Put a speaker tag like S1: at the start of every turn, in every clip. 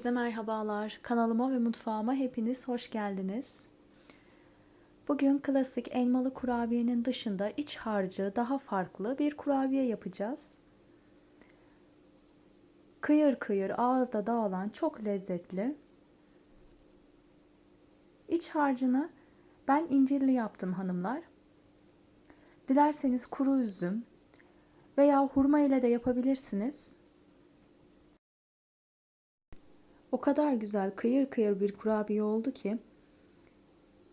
S1: Herkese merhabalar. Kanalıma ve mutfağıma hepiniz hoş geldiniz. Bugün klasik elmalı kurabiyenin dışında iç harcı daha farklı bir kurabiye yapacağız. Kıyır kıyır ağızda dağılan çok lezzetli. İç harcını ben incirli yaptım hanımlar. Dilerseniz kuru üzüm veya hurma ile de yapabilirsiniz. O kadar güzel kıyır kıyır bir kurabiye oldu ki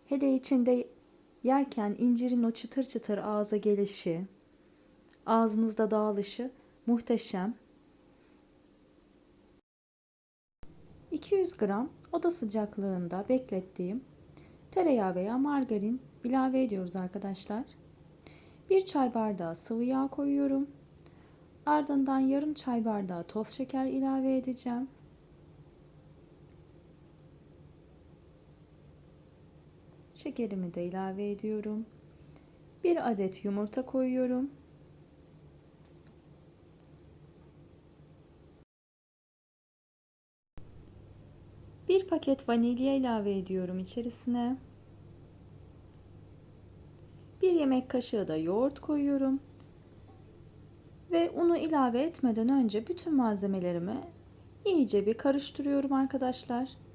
S1: hele içinde yerken incirin o çıtır çıtır ağza gelişi, ağzınızda dağılışı muhteşem. 200 gram oda sıcaklığında beklettiğim tereyağı veya margarin ilave ediyoruz arkadaşlar. Bir çay bardağı sıvı yağ koyuyorum. Ardından yarım çay bardağı toz şeker ilave edeceğim. Şekerimi de ilave ediyorum. Bir adet yumurta koyuyorum. Bir paket vanilya ilave ediyorum içerisine. Bir yemek kaşığı da yoğurt koyuyorum. Ve unu ilave etmeden önce bütün malzemelerimi iyice bir karıştırıyorum arkadaşlar.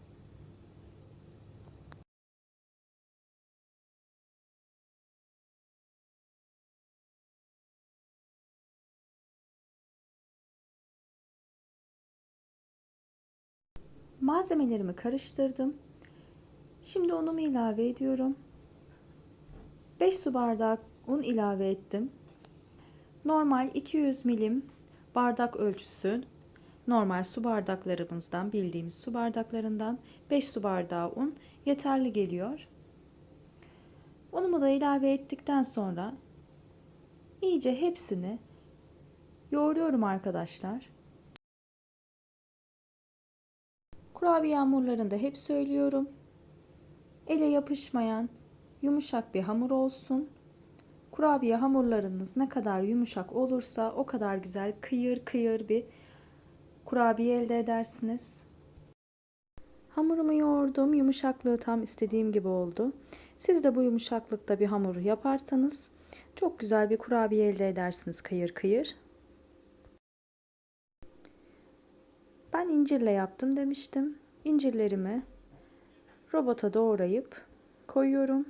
S1: Malzemelerimi karıştırdım. Şimdi unumu ilave ediyorum. 5 su bardak un ilave ettim. Normal 200 milim bardak ölçüsü normal su bardaklarımızdan bildiğimiz su bardaklarından 5 su bardağı un yeterli geliyor. Unumu da ilave ettikten sonra iyice hepsini yoğuruyorum arkadaşlar. Kurabiye hamurlarını da hep söylüyorum. Ele yapışmayan yumuşak bir hamur olsun. Kurabiye hamurlarınız ne kadar yumuşak olursa o kadar güzel kıyır kıyır bir kurabiye elde edersiniz. Hamurumu yoğurdum. Yumuşaklığı tam istediğim gibi oldu. Siz de bu yumuşaklıkta bir hamur yaparsanız çok güzel bir kurabiye elde edersiniz kıyır kıyır. Ben incirle yaptım demiştim. İncirlerimi robota doğrayıp koyuyorum.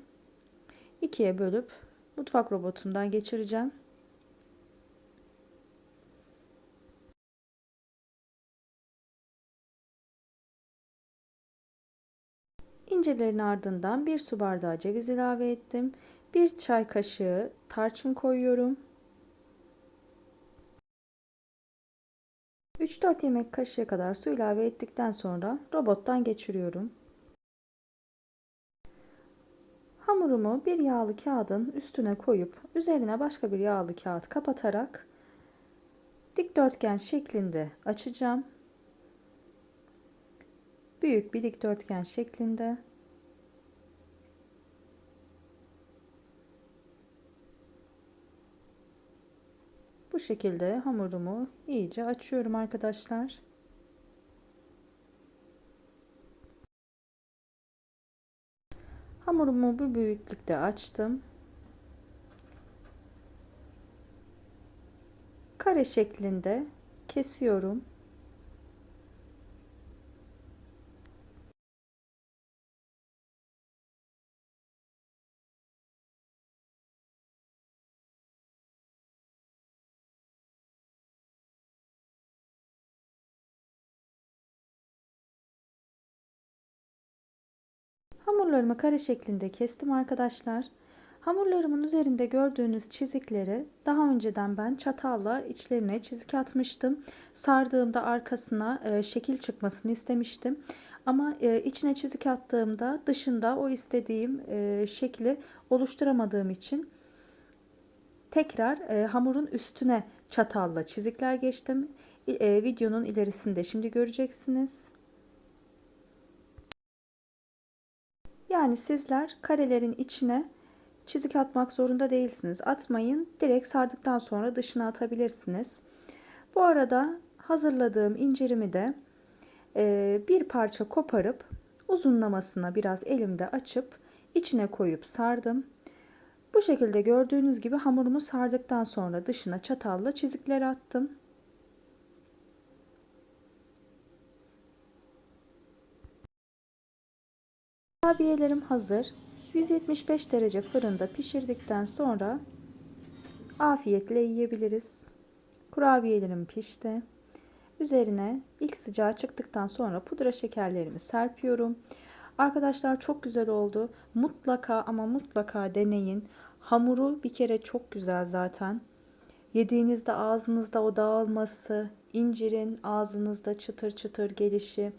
S1: İkiye bölüp mutfak robotumdan geçireceğim. İncirlerin ardından bir su bardağı ceviz ilave ettim. Bir çay kaşığı tarçın koyuyorum. 3-4 yemek kaşığı kadar su ilave ettikten sonra robottan geçiriyorum. Hamurumu bir yağlı kağıdın üstüne koyup üzerine başka bir yağlı kağıt kapatarak dikdörtgen şeklinde açacağım. Büyük bir dikdörtgen şeklinde şekilde hamurumu iyice açıyorum arkadaşlar. Hamurumu bu büyüklükte açtım. Kare şeklinde kesiyorum. Hamurlarımı kare şeklinde kestim arkadaşlar. Hamurlarımın üzerinde gördüğünüz çizikleri daha önceden ben çatalla içlerine çizik atmıştım. Sardığımda arkasına e, şekil çıkmasını istemiştim. Ama e, içine çizik attığımda dışında o istediğim e, şekli oluşturamadığım için tekrar e, hamurun üstüne çatalla çizikler geçtim. E, videonun ilerisinde şimdi göreceksiniz. Yani sizler karelerin içine çizik atmak zorunda değilsiniz. Atmayın. Direkt sardıktan sonra dışına atabilirsiniz. Bu arada hazırladığım incirimi de e, bir parça koparıp uzunlamasına biraz elimde açıp içine koyup sardım. Bu şekilde gördüğünüz gibi hamurumu sardıktan sonra dışına çatalla çizikler attım. Kurabiyelerim hazır. 175 derece fırında pişirdikten sonra afiyetle yiyebiliriz. Kurabiyelerim pişti. Üzerine ilk sıcağı çıktıktan sonra pudra şekerlerimi serpiyorum. Arkadaşlar çok güzel oldu. Mutlaka ama mutlaka deneyin. Hamuru bir kere çok güzel zaten. Yediğinizde ağzınızda o dağılması, incirin ağzınızda çıtır çıtır gelişi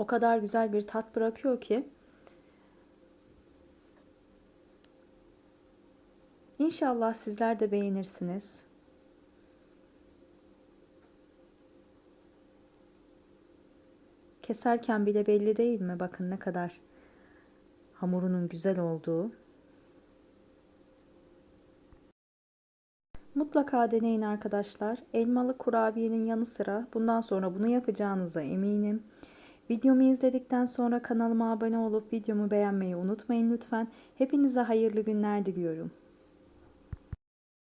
S1: o kadar güzel bir tat bırakıyor ki İnşallah sizler de beğenirsiniz. Keserken bile belli değil mi? Bakın ne kadar hamurunun güzel olduğu. Mutlaka deneyin arkadaşlar. Elmalı kurabiyenin yanı sıra bundan sonra bunu yapacağınıza eminim. Videomu izledikten sonra kanalıma abone olup videomu beğenmeyi unutmayın lütfen. Hepinize hayırlı günler diliyorum.